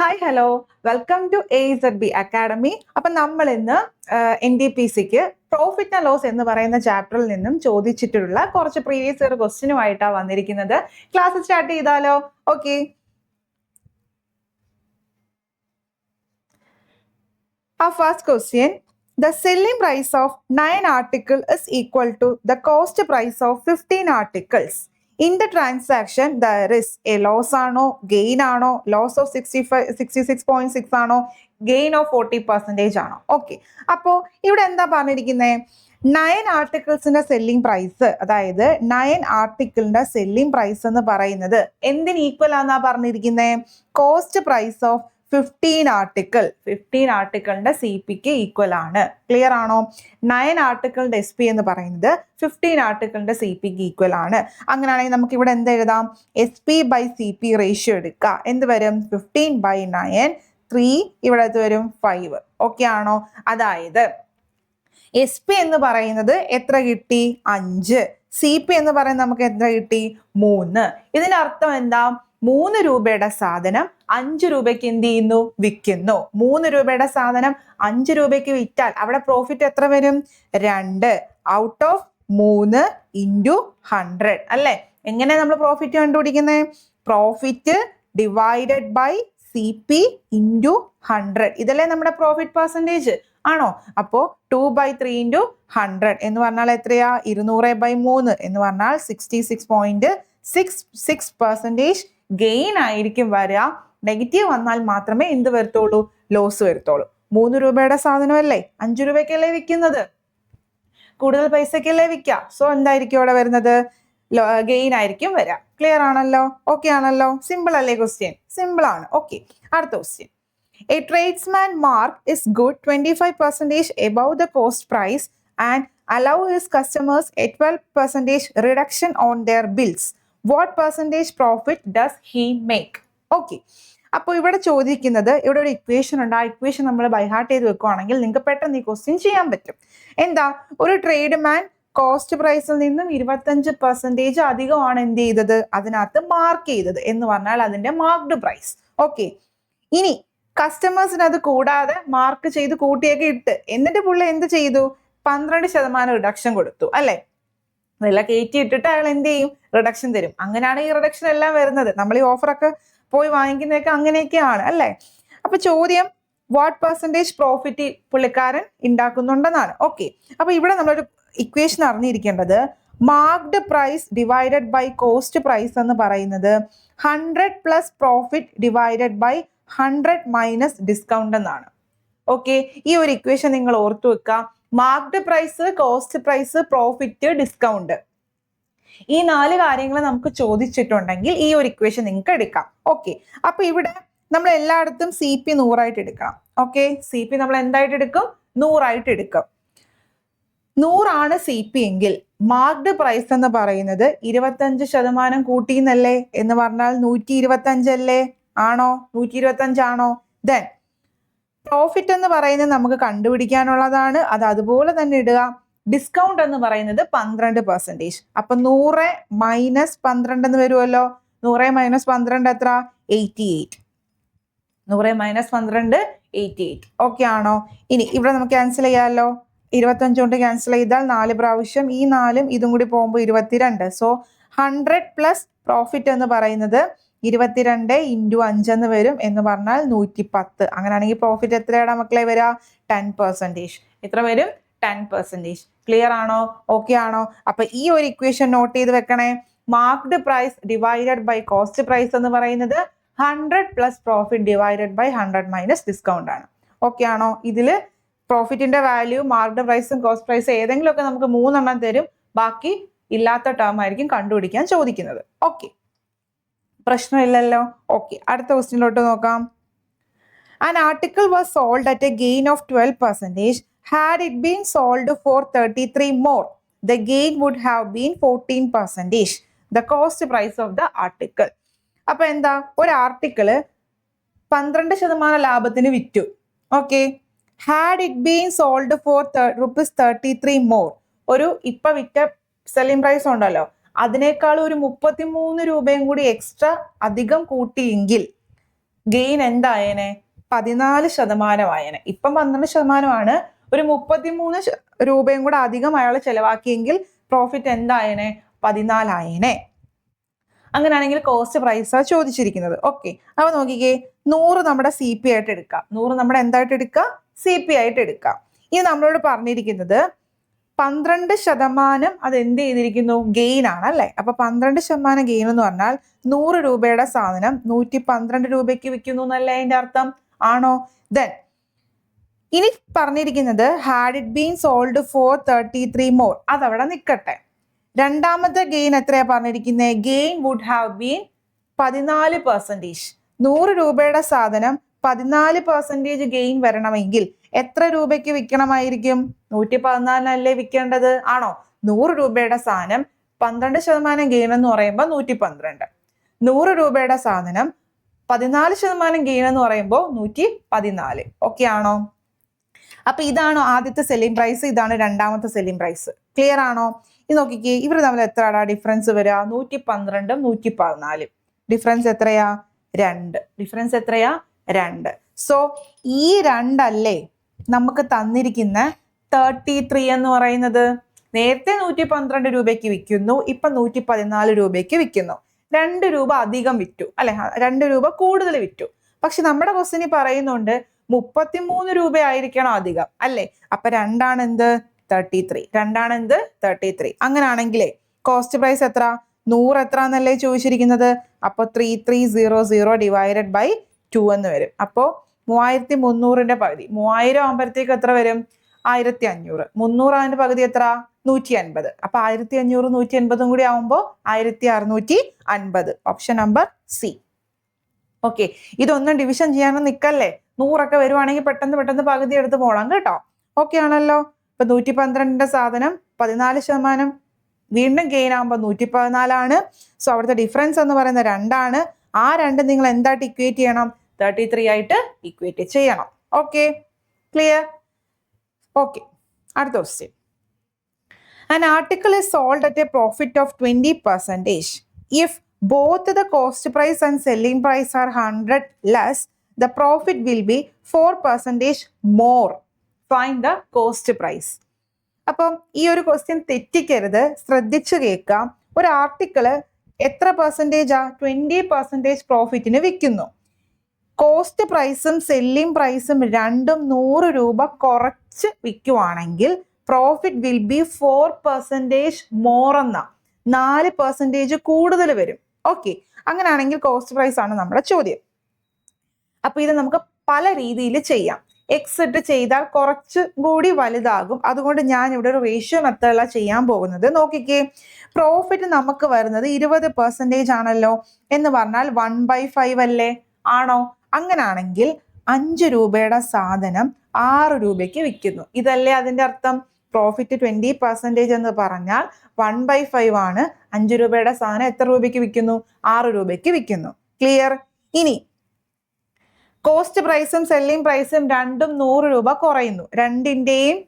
Hi hello welcome to A Z B academy അപ്പൊ നമ്മൾ ഇന്ന് എൻ ഡി പി സിക്ക് പ്രോഫിറ്റ് ആൻഡ് ലോസ് എന്ന് പറയുന്ന ചാപ്റ്ററിൽ നിന്നും ചോദിച്ചിട്ടുള്ള കുറച്ച് പ്രീവിയസ് ഇയർ ക്വസ്റ്റിനുമായിട്ടാണ് വന്നിരിക്കുന്നത്. ക്ലാസ് സ്റ്റാർട്ട് ചെയ്താലോ? ഓക്കെ ആ first question the selling price of nine article is equal to the cost price of fifteen articles in the transaction there is a loss ആണോ ഗെയിൻ ആണോ loss of sixty five sixty six point six ആണോ gain of forty percentage ആണോ? Okay അപ്പോൾ ഇവിടെ എന്താ പറഞ്ഞിരിക്കുന്നത് nine ആർട്ടിക്കിൾസിന്റെ selling price അതായത് നയൻ ആർട്ടിക്കിളിന്റെ സെല്ലിംഗ് പ്രൈസ് എന്ന് പറയുന്നത് എന്തിന് ഈക്വൽ ആണെന്നാ പറഞ്ഞിരിക്കുന്നത് cost price of fifteen article fifteen ആർട്ടിക്കിളിന്റെ C പിക്ക് ഈക്വൽ ആണ്. ക്ലിയർ ആണോ? നയൻ ആർട്ടിക്കിളിന്റെ എസ് പി എന്ന് പറയുന്നത് ഫിഫ്റ്റീൻ ആർട്ടിക്കിളിന്റെ സി പിക്ക് ഈക്വൽ ആണ്. അങ്ങനെയാണെങ്കിൽ നമുക്ക് ഇവിടെ എന്ത് എഴുതാം? S P by C P ratio എടുക്കുക. എന്ത് വരും? ഫിഫ്റ്റീൻ ബൈ നയൻ ത്രീ ഇവിടെ വരും? ഫൈവ് ഓക്കെ ആണോ? അതായത് എസ് പി എന്ന് പറയുന്നത് എത്ര കിട്ടി? അഞ്ച്. സി പി എന്ന് പറയുന്നത് നമുക്ക് എത്ര കിട്ടി? മൂന്ന്. ഇതിനർത്ഥം എന്താ? മൂന്ന് രൂപയുടെ സാധനം അഞ്ച് രൂപയ്ക്ക് എന്ത് ചെയ്യുന്നു? വിൽക്കുന്നു. മൂന്ന് രൂപയുടെ സാധനം അഞ്ച് രൂപയ്ക്ക് വിറ്റാൽ അവിടെ പ്രോഫിറ്റ് എത്ര വരും? രണ്ട്. ഔട്ട് ഓഫ് മൂന്ന് ഇന്റു ഹൺഡ്രഡ് അല്ലേ? എങ്ങനെ നമ്മൾ പ്രോഫിറ്റ് കണ്ടുപിടിക്കുന്നത് profit divided by C P into hundred ഇതല്ലേ നമ്മുടെ പ്രോഫിറ്റ് പെർസെന്റേജ് ആണോ? അപ്പോൾ two by three into hundred എന്ന് പറഞ്ഞാൽ എത്രയാ? ഇരുന്നൂറ് ബൈ മൂന്ന് എന്ന് പറഞ്ഞാൽ sixty six point six six percentage gain ആയിരിക്കും വരിക നെഗറ്റീവ് വന്നാൽ മാത്രമേ എന്ത് വരത്തുള്ളൂ? ലോസ് വരത്തുള്ളൂ. മൂന്ന് രൂപയുടെ സാധനമല്ലേ? അഞ്ചു രൂപയ്ക്കല്ലേ വിൽക്കുന്നത്? കൂടുതൽ പൈസക്കല്ലേ വിൽക്കുക? സോ എന്തായിരിക്കും അവിടെ വരുന്നത്? ഗെയിൻ ആയിരിക്കും വരാം ക്ലിയർ ആണല്ലോ? ഓക്കെ ആണല്ലോ? സിമ്പിൾ അല്ലേ ക്വസ്റ്റ്യൻ സിമ്പിൾ ആണ്. ഓക്കെ അടുത്ത question a tradesman mark is good twenty five percentage above the cost price and allow his customers a 12% reduction on their bills. What percentage profit does he make? Okay. അപ്പോൾ ഇവിടെ ചോദിക്കുന്നത് ഇവിടെ ഒരു equation ഉണ്ട്. ആ equation നമ്മൾ by heart ചെയ്ത് വെക്കുവാണെങ്കിൽ നിങ്ങൾക്ക് പെട്ടെന്ന് ഈ ക്വസ്റ്റ്യൻ ചെയ്യാൻ പറ്റും. എന്താ? ഒരു ട്രേഡ് മാൻ കോസ്റ്റ് പ്രൈസിൽ നിന്നും ഇരുപത്തഞ്ച് പെർസെന്റേജ് അധികമാണ് എന്ത് ചെയ്തത്? അതിനകത്ത് മാർക്ക് ചെയ്തത് എന്ന് പറഞ്ഞാൽ അതിന്റെ മാർക്ക്ഡ് പ്രൈസ് ഓക്കെ ഇനി കസ്റ്റമേഴ്സിന് അത് കൂടാതെ മാർക്ക് ചെയ്ത് കൂട്ടിയൊക്കെ ഇട്ട് എന്നിട്ട് പുള്ളി എന്ത് ചെയ്തു? പന്ത്രണ്ട് ശതമാനം റിഡക്ഷൻ കൊടുത്തു അല്ലേ? വില കയറ്റി ഇട്ടിട്ട് അയാൾ എന്ത് ചെയ്യും? റിഡക്ഷൻ തരും. അങ്ങനെയാണ് ഈ റിഡക്ഷൻ എല്ലാം വരുന്നത്. നമ്മൾ ഈ ഓഫറൊക്കെ പോയി വാങ്ങിക്കുന്നതൊക്കെ അങ്ങനെയൊക്കെയാണ് അല്ലേ? അപ്പൊ ചോദ്യം വാട്ട് പെർസെന്റേജ് പ്രോഫിറ്റ് പുള്ളിക്കാരൻ ഉണ്ടാക്കുന്നുണ്ടെന്നാണ് ഓക്കെ അപ്പൊ ഇവിടെ നമ്മളൊരു ഇക്വേഷൻ അറിഞ്ഞിരിക്കേണ്ടത് marked price divided by cost price എന്ന് പറയുന്നത് hundred plus profit divided by hundred minus discount എന്നാണ്. ഓക്കെ ഈ ഒരു ഇക്വേഷൻ നിങ്ങൾ ഓർത്തു വെക്കുക marked price cost price profit discount ഈ നാല് കാര്യങ്ങൾ നമുക്ക് ചോദിച്ചിട്ടുണ്ടെങ്കിൽ ഈ ഒരു ഇക്വേഷൻ നിങ്ങൾക്ക് എടുക്കാം. ഓക്കെ അപ്പൊ ഇവിടെ നമ്മൾ എല്ലായിടത്തും സി പി നൂറായിട്ട് എടുക്കണം. ഓക്കെ സി പി നമ്മൾ എന്തായിട്ട് എടുക്കും? നൂറായിട്ട് എടുക്കും. നൂറാണ് സി പി എങ്കിൽ മാർക്ക്ഡ് പ്രൈസ് എന്ന് പറയുന്നത് ഇരുപത്തഞ്ച് ശതമാനം കൂട്ടിന്നല്ലേ എന്ന് പറഞ്ഞാൽ നൂറ്റി ഇരുപത്തി അഞ്ചല്ലേ ആണോ? നൂറ്റി ഇരുപത്തി അഞ്ചാണോ ദെൻ പ്രോഫിറ്റ് എന്ന് പറയുന്നത് നമുക്ക് കണ്ടുപിടിക്കാനുള്ളതാണ്. അത് അതുപോലെ തന്നെ ഇടുക. ഡിസ്കൗണ്ട് എന്ന് പറയുന്നത് പന്ത്രണ്ട് പെർസെന്റേജ് അപ്പം നൂറ് മൈനസ് പന്ത്രണ്ട് എന്ന് വരുമല്ലോ നൂറ് മൈനസ് പന്ത്രണ്ട് എത്ര? എയ്റ്റി എയ്റ്റ് നൂറ് മൈനസ് പന്ത്രണ്ട് എയ്റ്റി എയ്റ്റ് ഓക്കെ ആണോ? ഇനി ഇവിടെ നമുക്ക് ക്യാൻസൽ ചെയ്യാമല്ലോ ഇരുപത്തഞ്ച് കൊണ്ട് ക്യാൻസൽ ചെയ്താൽ നാല് പ്രാവശ്യം ഈ നാലും ഇതും കൂടി പോകുമ്പോൾ ഇരുപത്തിരണ്ട്. സോ ഹൺഡ്രഡ് പ്ലസ് പ്രോഫിറ്റ് എന്ന് പറയുന്നത് ഇരുപത്തിരണ്ട് ഇന്റു അഞ്ചെന്ന് വരും എന്ന് പറഞ്ഞാൽ നൂറ്റി പത്ത് അങ്ങനെയാണെങ്കിൽ പ്രോഫിറ്റ് എത്രയാണ് മക്കളെ വരിക ടെൻ പെർസെന്റേജ് എത്ര വരും? ടെൻ പെർസെന്റേജ് ക്ലിയർ ആണോ? ഓക്കെ ആണോ? അപ്പൊ ഈ ഒരു ഇക്വേഷൻ നോട്ട് ചെയ്ത് വെക്കണേ. Marked price divided by cost price എന്ന് പറയുന്നത് hundred plus profit divided by hundred minus discount ആണ്. ഓക്കെ ആണോ? ഇതിൽ പ്രോഫിറ്റിന്റെ വാല്യൂ മാർക്ക്ഡ് പ്രൈസും കോസ്റ്റ് പ്രൈസും ഏതെങ്കിലുമൊക്കെ നമുക്ക് മൂന്നെണ്ണം തരും. ബാക്കി ഇല്ലാത്ത ടേം ആയിരിക്കും കണ്ടുപിടിക്കാൻ ചോദിക്കുന്നത്. ഓക്കെ പ്രശ്നമില്ലല്ലോ? ഓക്കെ അടുത്ത ക്വസ്റ്റ്യനിലോട്ട് നോക്കാം. An article was sold at a gain of twelve percentage had it been sold for thirty three more the gain would have been fourteen percentage the cost price of the article അപ്പൊ എന്താ? ഒരു article പന്ത്രണ്ട് ശതമാനം ലാഭത്തിന് വിറ്റു. Okay had it been sold for rupees thirty three more ഒരു ഇപ്പൊ വിറ്റ സെല്ലിംഗ് പ്രൈസ് ഉണ്ടല്ലോ. അതിനേക്കാൾ ഒരു മുപ്പത്തിമൂന്ന് രൂപയും കൂടി എക്സ്ട്രാ അധികം കൂട്ടിയെങ്കിൽ ഗെയിൻ എന്തായേനെ? പതിനാല് ശതമാനമായേനെ. ഇപ്പം പന്ത്രണ്ട് ശതമാനമാണ്. ഒരു മുപ്പത്തിമൂന്ന് രൂപയും കൂടെ അധികം അയാൾ ചെലവാക്കിയെങ്കിൽ പ്രോഫിറ്റ് എന്തായേനെ? പതിനാലായേനെ. അങ്ങനെയാണെങ്കിൽ കോസ്റ്റ് പ്രൈസാണ് ചോദിച്ചിരിക്കുന്നത്. ഓക്കെ അപ്പൊ നോക്കിക്കേ നൂറ് നമ്മുടെ സി പി ആയിട്ട് എടുക്കാം. നൂറ് നമ്മുടെ എന്തായിട്ട് എടുക്കാം? സി പി ആയിട്ട് എടുക്കാം. ഇനി നമ്മളോട് പറഞ്ഞിരിക്കുന്നത് പന്ത്രണ്ട് ശതമാനം അത് എന്ത് ചെയ്തിരിക്കുന്നു? ഗെയിൻ ആണ് അല്ലെ? അപ്പൊ പന്ത്രണ്ട് ശതമാനം ഗെയിൻ എന്ന് പറഞ്ഞാൽ നൂറ് രൂപയുടെ സാധനം നൂറ്റി പന്ത്രണ്ട് രൂപയ്ക്ക് വിൽക്കുന്നു എന്നല്ലേ അതിന്റെ അർത്ഥം? ആണോ? ദെൻ ഇനി പറഞ്ഞിരിക്കുന്നത് had it been sold for thirty three more അതവിടെ നിൽക്കട്ടെ രണ്ടാമത്തെ ഗെയിൻ എത്രയാ പറഞ്ഞിരിക്കുന്നത് ഗെയിൻ വുഡ് ഹാവ് ബീൻ പതിനാല് പെർസെന്റേജ് നൂറ് രൂപയുടെ സാധനം പതിനാല് പെർസെന്റേജ് ഗെയിൻ വരണമെങ്കിൽ എത്ര രൂപയ്ക്ക് വിൽക്കണമായിരിക്കും? നൂറ്റി പതിനാലിനല്ലേ വിൽക്കേണ്ടത്? ആണോ? നൂറ് രൂപയുടെ സാധനം പന്ത്രണ്ട് ശതമാനം ഗെയിൻ എന്ന് പറയുമ്പോൾ നൂറ്റി പന്ത്രണ്ട് നൂറ് രൂപയുടെ സാധനം പതിനാല് ശതമാനം ഗെയിൻ എന്ന് പറയുമ്പോൾ നൂറ്റി പതിനാല് ഓക്കെ ആണോ? അപ്പൊ ഇതാണ് ആദ്യത്തെ സെല്ലിംഗ് പ്രൈസ് ഇതാണ് രണ്ടാമത്തെ സെല്ലിംഗ് പ്രൈസ് ക്ലിയർ ആണോ? ഇത് നോക്കിക്കേ ഇവർ തമ്മിൽ എത്രയാടാ ഡിഫറൻസ് വരിക നൂറ്റി പന്ത്രണ്ടും നൂറ്റി പതിനാലും ഡിഫറൻസ് എത്രയാ? രണ്ട്. ഡിഫറൻസ് എത്രയാ? രണ്ട്. സോ ഈ രണ്ടല്ലേ നമുക്ക് തന്നിരിക്കുന്ന തേർട്ടി ത്രീ എന്ന് പറയുന്നത്? നേരത്തെ നൂറ്റി പന്ത്രണ്ട് രൂപയ്ക്ക് വിൽക്കുന്നു ഇപ്പൊ നൂറ്റി പതിനാല് രൂപയ്ക്ക് വിൽക്കുന്നു. രണ്ട് രൂപ അധികം വിറ്റു. അല്ലെ? രണ്ട് രൂപ കൂടുതൽ വിറ്റു. പക്ഷെ നമ്മുടെ ക്വസ്റ്റിനി പറയുന്നുണ്ട് മുപ്പത്തിമൂന്ന് രൂപ ആയിരിക്കണം അധികം അല്ലേ? അപ്പൊ രണ്ടാണ് എന്ത്? തേർട്ടി ത്രീ രണ്ടാണ് എന്ത്? തേർട്ടി ത്രീ അങ്ങനാണെങ്കിലേ കോസ്റ്റ് പ്രൈസ് എത്ര? നൂറ് എത്ര എന്നല്ലേ ചോദിച്ചിരിക്കുന്നത്? അപ്പൊ three three zero zero divided by two എന്ന് വരും. അപ്പോ മൂവായിരത്തി മുന്നൂറിന്റെ പകുതി. മൂവായിരം ആകുമ്പോഴത്തേക്ക് എത്ര വരും? ആയിരത്തി അഞ്ഞൂറ് മുന്നൂറ് അതിന്റെ പകുതി എത്ര? നൂറ്റി അൻപത് അപ്പൊ ആയിരത്തി അഞ്ഞൂറ് നൂറ്റി അൻപതും കൂടി ആവുമ്പോൾ ആയിരത്തി അറുന്നൂറ്റി അൻപത് ഓപ്ഷൻ നമ്പർ സി ഓക്കെ ഇതൊന്നും ഡിവിഷൻ ചെയ്യാനൊന്നും നിൽക്കല്ലേ നൂറൊക്കെ വരുവാണെങ്കിൽ പെട്ടെന്ന് പെട്ടെന്ന് പകുതി എടുത്ത് പോകണം കേട്ടോ. ഓക്കെ ആണല്ലോ. ഇപ്പൊ നൂറ്റി പന്ത്രണ്ടിന്റെ സാധനം പതിനാല് ശതമാനം വീണ്ടും ഗെയിൻ ആകുമ്പോൾ നൂറ്റി പതിനാലാണ് സോ അവിടുത്തെ ഡിഫറൻസ് എന്ന് പറയുന്ന രണ്ടാണ്. ആ രണ്ട് നിങ്ങൾ എന്തായിട്ട് ഇക്വേറ്റ് ചെയ്യണം? തേർട്ടി ത്രീ ആയിട്ട് ഇക്വേറ്റ് ചെയ്യണം. ഓക്കെ ക്ലിയർ ഓക്കെ അടുത്ത question An article is sold at a profit of 20 percentage. If both the cost price and selling price are 100 less, the profit will be 4 percentage more. Find the cost price. അപ്പം ഈ ഒരു question തെറ്റിക്കരുത്. ശ്രദ്ധിച്ചു കേൾക്കാം. ഒരു article എത്ര പെർസെന്റേജാ twenty percentage പ്രോഫിറ്റിന് വിൽക്കുന്നു. Cost പ്രൈസും selling പ്രൈസും രണ്ടും നൂറ് രൂപ കുറച്ച് വിൽക്കുവാണെങ്കിൽ profit will be four percentage more എന്ന. നാല് പെർസെന്റേജ് കൂടുതൽ വരും. ഓക്കെ അങ്ങനെയാണെങ്കിൽ കോസ്റ്റ് പ്രൈസ് ആണ് നമ്മുടെ ചോദ്യം. അപ്പൊ ഇത് നമുക്ക് പല രീതിയിൽ ചെയ്യാം. എക്സ് ഇട്ട് ചെയ്താൽ കുറച്ച് കൂടി വലുതാകും. അതുകൊണ്ട് ഞാൻ ഇവിടെ ഒരു റേഷ്യോ മെത്തേഡിലാണ് ചെയ്യാൻ പോകുന്നത്. നോക്കിക്കേ പ്രോഫിറ്റ് നമുക്ക് വരുന്നത് ഇരുപത് പെർസെന്റേജ് ആണല്ലോ എന്ന് പറഞ്ഞാൽ വൺ ബൈ ഫൈവ് അല്ലേ? ആണോ? അങ്ങനാണെങ്കിൽ അഞ്ച് രൂപയുടെ സാധനം ആറ് രൂപയ്ക്ക് വിൽക്കുന്നു. ഇതല്ലേ അതിന്റെ അർത്ഥം? പ്രോഫിറ്റ് ട്വന്റി പെർസെന്റേജ് എന്ന് പറഞ്ഞാൽ വൺ ബൈ ഫൈവ് ആണ് അഞ്ച് രൂപയുടെ സാധനം എത്ര രൂപയ്ക്ക് വിൽക്കുന്നു? ആറ് രൂപയ്ക്ക് വിൽക്കുന്നു. ക്ലിയർ ഇനി കോസ്റ്റ് പ്രൈസും സെല്ലിംഗ് പ്രൈസും രണ്ടും നൂറ് രൂപ കുറയുന്നു. രണ്ടിന്റെയും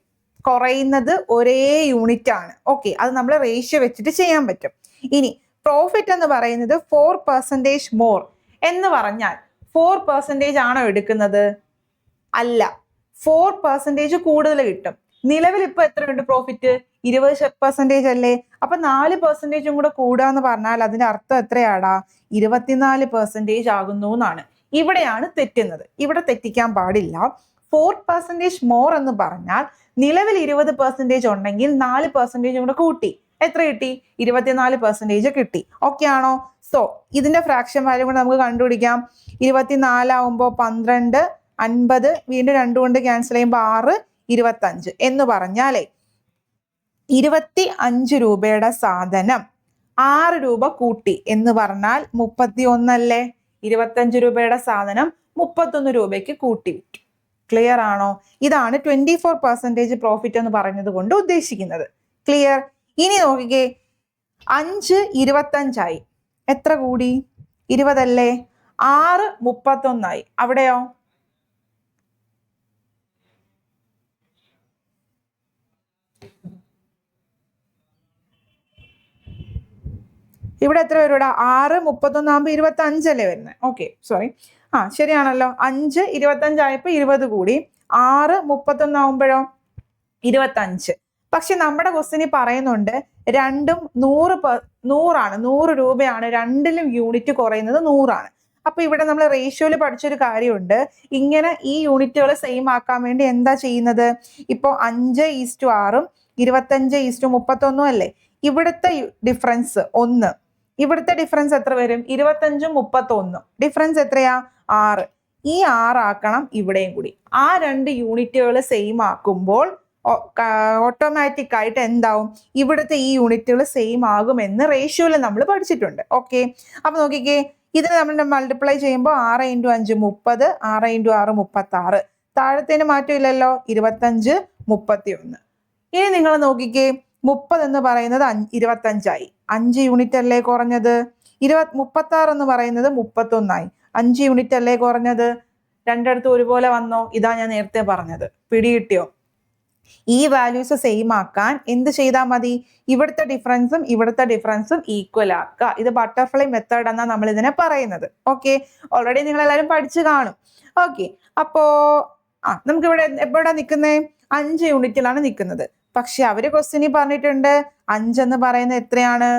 കുറയുന്നത് ഒരേ യൂണിറ്റ് ആണ്. ഓക്കെ അത് നമ്മൾ റേഷ്യോ വെച്ചിട്ട് ചെയ്യാൻ പറ്റും. ഇനി പ്രോഫിറ്റ് എന്ന് പറയുന്നത് ഫോർ പെർസെന്റേജ് മോർ എന്ന് പറഞ്ഞാൽ ഫോർ പെർസെന്റേജ് ആണോ എടുക്കുന്നത്? അല്ല ഫോർ പെർസെന്റേജ് കൂടുതൽ കിട്ടും. നിലവിൽ ഇപ്പൊ എത്രയുണ്ട് പ്രോഫിറ്റ് ഇരുപത് പെർസെന്റേജ് അല്ലേ? അപ്പൊ നാല് പെർസെന്റേജും കൂടെ കൂടുക എന്ന് പറഞ്ഞാൽ അതിന്റെ അർത്ഥം എത്രയാടാ? ഇരുപത്തിനാല് പെർസെന്റേജ് ആകുന്നു എന്നാണ്. ഇവിടെയാണ് തെറ്റുന്നത്. ഇവിടെ തെറ്റിക്കാൻ പാടില്ല. ഫോർ പെർസെന്റേജ് മോർ എന്ന് പറഞ്ഞാൽ നിലവിൽ ഇരുപത് പെർസെന്റേജ് ഉണ്ടെങ്കിൽ നാല് പെർസെന്റേജും കൂടെ കൂട്ടി. എത്ര കിട്ടി? ഇരുപത്തിനാല് പെർസെന്റേജ് കിട്ടി. ഓക്കെ ആണോ? സോ ഇതിന്റെ ഫ്രാക്ഷൻ വാല്യൂ കൂടെ നമുക്ക് കണ്ടുപിടിക്കാം. ഇരുപത്തിനാലാവുമ്പോൾ പന്ത്രണ്ട് അൻപത് വീണ്ടും രണ്ടു കൊണ്ട് ക്യാൻസൽ ചെയ്യുമ്പോൾ ആറ് ഇരുപത്തഞ്ച് എന്ന് പറഞ്ഞാലേ ഇരുപത്തി അഞ്ച് രൂപയുടെ സാധനം ആറ് രൂപ കൂട്ടി എന്ന് പറഞ്ഞാൽ മുപ്പത്തി ഒന്നല്ലേ ഇരുപത്തഞ്ച് രൂപയുടെ സാധനം മുപ്പത്തൊന്ന് രൂപയ്ക്ക് കൂട്ടി വിറ്റു. ക്ലിയർ ആണോ? ഇതാണ് ട്വന്റി ഫോർ പെർസെന്റേജ് പ്രോഫിറ്റ് എന്ന് പറയുന്നത് കൊണ്ട് ഉദ്ദേശിക്കുന്നത്. ക്ലിയർ ഇനി നോക്കിക്കേ. അഞ്ച് ഇരുപത്തഞ്ചായി. എത്ര കൂടി? ഇരുപതല്ലേ? ആറ് മുപ്പത്തൊന്നായി. അവിടെയോ? ഇവിടെ എത്ര ഇവിടെ ആറ് മുപ്പത്തൊന്നാകുമ്പോൾ ഇരുപത്തി അഞ്ചല്ലേ വരുന്നത് ഓക്കെ സോറി ആ ശരിയാണല്ലോ. അഞ്ച് ഇരുപത്തഞ്ചായപ്പോൾ ഇരുപത് കൂടി. ആറ് മുപ്പത്തൊന്നാകുമ്പോഴോ ഇരുപത്തഞ്ച്. പക്ഷെ നമ്മുടെ ക്വസ്റ്റിന് പറയുന്നുണ്ട് രണ്ടും നൂറ് നൂറാണ്. നൂറ് രൂപയാണ്. രണ്ടിലും യൂണിറ്റ് കുറയുന്നത് നൂറാണ്. അപ്പൊ ഇവിടെ നമ്മൾ റേഷ്യോയിൽ പഠിച്ചൊരു കാര്യമുണ്ട്. ഇങ്ങനെ ഈ യൂണിറ്റുകൾ സെയിം ആക്കാൻ വേണ്ടി എന്താ ചെയ്യുന്നത്? ഇപ്പോൾ അഞ്ച് ഈസ്റ്റു ആറും ഇരുപത്തഞ്ച് ഈസ്റ്റു മുപ്പത്തൊന്നും അല്ലേ? ഇവിടുത്തെ ഡിഫറൻസ് ഒന്ന്. ഇവിടുത്തെ ഡിഫറൻസ് എത്ര വരും? ഇരുപത്തഞ്ചും മുപ്പത്തൊന്നും. ഡിഫറൻസ് എത്രയാ? ആറ്. ഈ ആറാക്കണം ഇവിടെയും കൂടി. ആ രണ്ട് യൂണിറ്റുകൾ സെയിം ആക്കുമ്പോൾ ഓട്ടോമാറ്റിക് ആയിട്ട് എന്താവും? ഇവിടുത്തെ ഈ യൂണിറ്റുകൾ സെയിം ആകുമെന്ന് റേഷ്യോയിൽ നമ്മൾ പഠിച്ചിട്ടുണ്ട്. ഓക്കെ അപ്പൊ നോക്കിക്കേ. ഇതിന് നമ്മൾ മൾട്ടിപ്ലൈ ചെയ്യുമ്പോൾ ആറ് ഇന്റു അഞ്ച് മുപ്പത് ആറ് ഇന്റു ആറ് മുപ്പത്തി ആറ് താഴത്തേന് മാറ്റമില്ലല്ലോ? ഇരുപത്തഞ്ച് മുപ്പത്തി ഒന്ന് ഇനി നിങ്ങൾ നോക്കിക്കേ. മുപ്പത് എന്ന് പറയുന്നത് അഞ്ച് ഇരുപത്തഞ്ചായി. അഞ്ച് യൂണിറ്റ് അല്ലേ കുറഞ്ഞത്? ഇരുപത് മുപ്പത്താറ് എന്ന് പറയുന്നത് മുപ്പത്തൊന്നായി. അഞ്ച് യൂണിറ്റ് അല്ലേ കുറഞ്ഞത്? രണ്ടിടത്തും ഒരുപോലെ വന്നോ? ഇതാ ഞാൻ നേരത്തെ പറഞ്ഞത്. പിടികിട്ടിയോ? ഈ വാല്യൂസ് സെയിം ആക്കാൻ എന്ത് ചെയ്താൽ മതി? ഇവിടുത്തെ ഡിഫറൻസും ഇവിടുത്തെ ഡിഫറൻസും ഈക്വൽ ആക്കുക. ഇത് ബട്ടർഫ്ലൈ മെത്തേഡ് എന്നാണ് നമ്മൾ ഇതിനെ പറയുന്നത്. ഓക്കെ ഓൾറെഡി നിങ്ങൾ എല്ലാവരും പഠിച്ചു കാണും. ഓക്കെ അപ്പോ ആ നമുക്ക് ഇവിടെ എപ്പോഴാണ് നിൽക്കുന്നത് അഞ്ച് യൂണിറ്റിലാണ് നിൽക്കുന്നത്. പക്ഷെ അവർ ക്വസ്റ്റ്യനിൽ പറഞ്ഞിട്ടുണ്ട് അഞ്ചെന്ന് പറയുന്നത് എത്രയാണ്?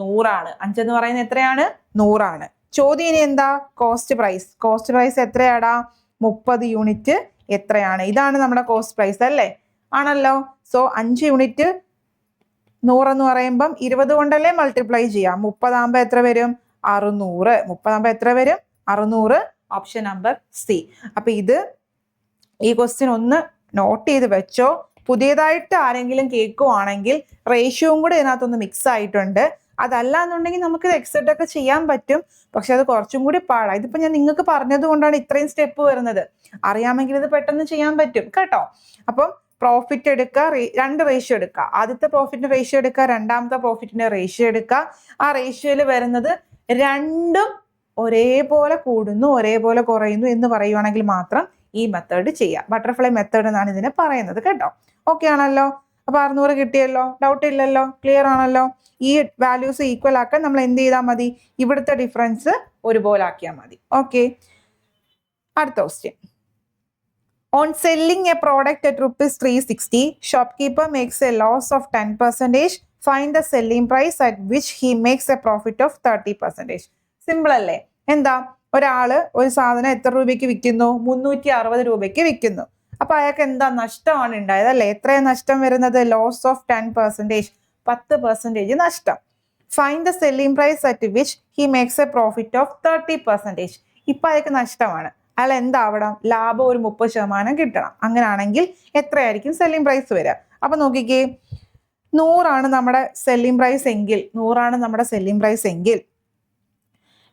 നൂറാണ്. അഞ്ചെന്ന് പറയുന്നത് എത്രയാണ്? നൂറാണ്. ചോദ്യം ഇനി എന്താ? കോസ്റ്റ് പ്രൈസ് കോസ്റ്റ് പ്രൈസ് എത്രയാടാ? മുപ്പത് യൂണിറ്റ് എത്രയാണ്? ഇതാണ് നമ്മുടെ കോസ്റ്റ് പ്രൈസ് അല്ലേ? ആണല്ലോ. സോ അഞ്ച് യൂണിറ്റ് നൂറെന്ന് പറയുമ്പം ഇരുപത് കൊണ്ടല്ലേ മൾട്ടിപ്ലൈ ചെയ്യാം? മുപ്പതാകുമ്പോൾ എത്ര വരും? അറുന്നൂറ്. മുപ്പതാകുമ്പോൾ എത്ര വരും? അറുന്നൂറ്. ഓപ്ഷൻ നമ്പർ സി അപ്പൊ ഇത് ഈ ക്വസ്റ്റ്യൻ ഒന്ന് നോട്ട് ചെയ്ത് വെച്ചോ. പുതിയതായിട്ട് ആരെങ്കിലും കേൾക്കുവാണെങ്കിൽ റേഷ്യോയും കൂടെ ഇതിനകത്തൊന്ന് മിക്സ് ആയിട്ടുണ്ട്. അതല്ല എന്നുണ്ടെങ്കിൽ നമുക്ക് ഇത് എക്സെപ്റ്റ് ഒക്കെ ചെയ്യാൻ പറ്റും. പക്ഷെ അത് കുറച്ചും കൂടി പാടാം ഇതിപ്പോ ഞാൻ നിങ്ങൾക്ക് പറഞ്ഞത് കൊണ്ടാണ് ഇത്രയും സ്റ്റെപ്പ് വരുന്നത്. അറിയാമെങ്കിൽ ഇത് പെട്ടെന്ന് ചെയ്യാൻ പറ്റും. കേട്ടോ? അപ്പം പ്രോഫിറ്റ് എടുക്കുക രണ്ട് റേഷ്യോ എടുക്കുക. ആദ്യത്തെ പ്രോഫിറ്റിന്റെ റേഷ്യോ എടുക്കുക രണ്ടാമത്തെ പ്രോഫിറ്റിന്റെ റേഷ്യോ എടുക്കുക. ആ റേഷ്യോയിൽ വരുന്നത് രണ്ടും ഒരേപോലെ കൂടുന്നു ഒരേപോലെ കുറയുന്നു എന്ന് പറയുവാണെങ്കിൽ മാത്രം ഈ മെത്തേഡ് ചെയ്യാം. ബട്ടർഫ്ലൈ മെത്തേഡ് എന്നാണ് ഇതിനെ പറയുന്നത് കേട്ടോ. ഓക്കെ ആണല്ലോ? അപ്പൊ അറുന്നൂറ് കിട്ടിയല്ലോ? ഡൗട്ട് ഇല്ലല്ലോ? ക്ലിയർ ആണല്ലോ? ഈ വാല്യൂസ് ഈക്വൽ ആക്കാൻ നമ്മൾ എന്ത് ചെയ്താൽ മതി? ഇവിടുത്തെ ഡിഫറൻസ് ഒരുപോലെ ആക്കിയാൽ മതി. ഓക്കെ അടുത്ത question on selling a product at rupees three sixty shopkeeper makes a loss of ten percentage find the selling price at which he makes a profit of thirty percentage simple അല്ലേ? എന്താ? ഒരാൾ ഒരു സാധനം എത്ര രൂപയ്ക്ക് വിൽക്കുന്നു? മുന്നൂറ്റി അറുപത് രൂപയ്ക്ക് വിൽക്കുന്നു. അപ്പൊ അയാൾക്ക് എന്താ നഷ്ടമാണ് ഉണ്ടായത് അല്ലേ? എത്രയാണ് നഷ്ടം വരുന്നത്? ലോസ് ഓഫ് ടെൻ പെർസെന്റേജ് പത്ത് പെർസെന്റേജ് നഷ്ടം. Find the selling price at which he makes a profit of thirty percentage ഇപ്പൊ അയാൾക്ക് നഷ്ടമാണ്. അയാൾ എന്താവണം? ലാഭം ഒരു മുപ്പത് ശതമാനം കിട്ടണം. അങ്ങനെയാണെങ്കിൽ എത്രയായിരിക്കും സെല്ലിംഗ് പ്രൈസ് വരിക? അപ്പൊ നോക്കിക്കേ നൂറാണ് നമ്മുടെ സെല്ലിംഗ് പ്രൈസ് എങ്കിൽ നൂറാണ് നമ്മുടെ സെല്ലിംഗ് പ്രൈസ് എങ്കിൽ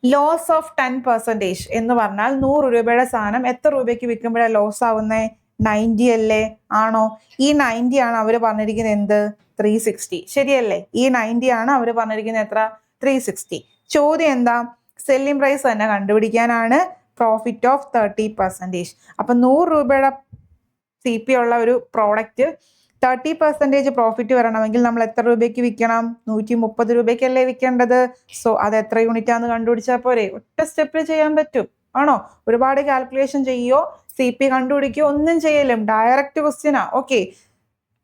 ലോസ് ഓഫ് ടെൻ പെർസെന്റേജ് എന്ന് പറഞ്ഞാൽ നൂറ് രൂപയുടെ സാധനം എത്ര രൂപയ്ക്ക് വിൽക്കുമ്പോഴാണ് ലോസ് ആവുന്നത് നയന്റി അല്ലേ? ആണോ? ഈ നയന്റി ആണ് അവർ പറഞ്ഞിരിക്കുന്നത് എന്ത്? ത്രീ സിക്സ്റ്റി ശരിയല്ലേ? ഈ നയന്റി ആണ് അവർ പറഞ്ഞിരിക്കുന്നത് എത്ര? ത്രീ സിക്സ്റ്റി ചോദ്യം എന്താ? സെല്ലിംഗ് പ്രൈസ് തന്നെ കണ്ടുപിടിക്കാനാണ് പ്രോഫിറ്റ് ഓഫ് തേർട്ടി പെർസെന്റേജ് അപ്പം നൂറ് രൂപയുടെ സി പി ഉള്ള ഒരു പ്രോഡക്റ്റ് തേർട്ടി പെർസെന്റേജ് പ്രോഫിറ്റ് വരണമെങ്കിൽ നമ്മൾ എത്ര രൂപയ്ക്ക് വിൽക്കണം? നൂറ്റി മുപ്പത് രൂപയ്ക്കല്ലേ വിൽക്കേണ്ടത്? സോ അത് എത്ര യൂണിറ്റ് ആണെന്ന് കണ്ടുപിടിച്ചാൽ പോരെ. ഒറ്റ സ്റ്റെപ്പിൽ ചെയ്യാൻ പറ്റും. ആണോ? ഒരുപാട് കാൽക്കുലേഷൻ ചെയ്യോ സി പി കണ്ടുപിടിക്കുകയോ ഒന്നും ചെയ്യലും ഡയറക്റ്റ് ക്വസ്റ്റ്യനാ ഓക്കെ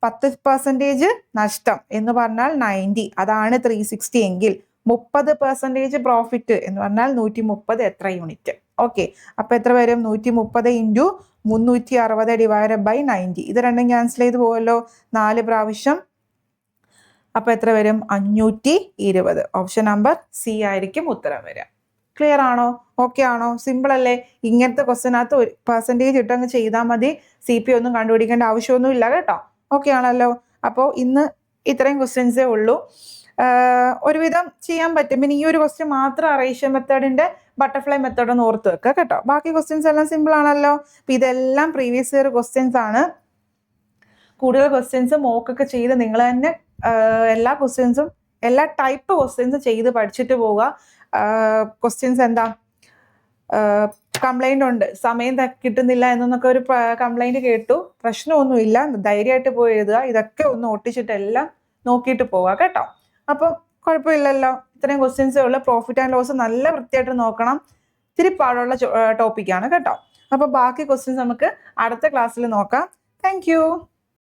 പത്ത് പെർസെന്റേജ് നഷ്ടം എന്ന് പറഞ്ഞാൽ നയന്റി അതാണ് ത്രീ സിക്സ്റ്റി എങ്കിൽ മുപ്പത് പെർസെന്റേജ് പ്രോഫിറ്റ് എന്ന് പറഞ്ഞാൽ നൂറ്റി മുപ്പത് എത്ര യൂണിറ്റ് ഓക്കെ അപ്പൊ എത്ര വരും? നൂറ്റി മുപ്പത് ഇന്റു മുന്നൂറ്റി അറുപത് ഡിവൈഡ് ബൈ നയന്റി ഇത് രണ്ടും ക്യാൻസൽ ചെയ്ത് പോകുമല്ലോ നാല് പ്രാവശ്യം. അപ്പൊ എത്ര വരും? അഞ്ഞൂറ്റി ഇരുപത് ഓപ്ഷൻ നമ്പർ സി ആയിരിക്കും ഉത്തരം വരിക. ക്ലിയർ ആണോ? ഓക്കെ ആണോ? സിമ്പിൾ അല്ലേ? ഇങ്ങനത്തെ ക്വസ്റ്റിനകത്ത് ഒരു പെർസെന്റേജ് ഇട്ടങ്ങ് ചെയ്താൽ മതി. സി പി ഒന്നും കണ്ടുപിടിക്കേണ്ട ആവശ്യമൊന്നും ഇല്ല കേട്ടോ. ഓക്കെ ആണല്ലോ. അപ്പോൾ ഇന്ന് ഇത്രയും ക്വസ്റ്റ്യൻസേ ഉള്ളൂ. ഒരുവിധം ചെയ്യാൻ പറ്റും. പിന്നെ ഈ ഒരു ക്വസ്റ്റ്യൻ മാത്രം അറേഷ്യ മെത്തേഡിന്റെ ബട്ടർഫ്ലൈ മെത്തേഡ് ഒന്ന് ഓർത്ത് വെക്കുക കേട്ടോ. ബാക്കി ക്വസ്റ്റ്യൻസ് എല്ലാം സിമ്പിൾ ആണല്ലോ. അപ്പൊ ഇതെല്ലാം പ്രീവിയസ് ഇയർ ക്വസ്റ്റ്യൻസ് ആണ്. കൂടുതൽ ക്വസ്റ്റ്യൻസ് മോക്കൊക്കെ ചെയ്ത് നിങ്ങൾ തന്നെ എല്ലാ ക്വസ്റ്റ്യൻസും എല്ലാ ടൈപ്പ് ക്വസ്റ്റ്യൻസും ചെയ്ത് പഠിച്ചിട്ട് പോവുക. ക്വസ്റ്റ്യൻസ് എന്താ? കംപ്ലൈന്റ് ഉണ്ട്. സമയം കിട്ടുന്നില്ല എന്നൊക്കെ ഒരു കംപ്ലൈന്റ് കേട്ടു. പ്രശ്നമൊന്നുമില്ല ധൈര്യമായിട്ട് പോയി എഴുതുക. ഇതൊക്കെ ഒന്ന് ഒട്ടിച്ചിട്ട് എല്ലാം നോക്കിയിട്ട് പോവുക കേട്ടോ. അപ്പം കുഴപ്പമില്ലല്ലോ. ഇത്രയും ക്വസ്റ്റ്യൻസേ ഉള്ളൂ പ്രോഫിറ്റ് ആൻഡ് ലോസ് നല്ല വൃത്തിയായിട്ട് നോക്കണം. ഇത്തിരി പാടുള്ള ടോപ്പിക്കാണ് കേട്ടോ. അപ്പോൾ ബാക്കി ക്വസ്റ്റ്യൻസ് നമുക്ക് അടുത്ത ക്ലാസ്സിൽ നോക്കാം. താങ്ക്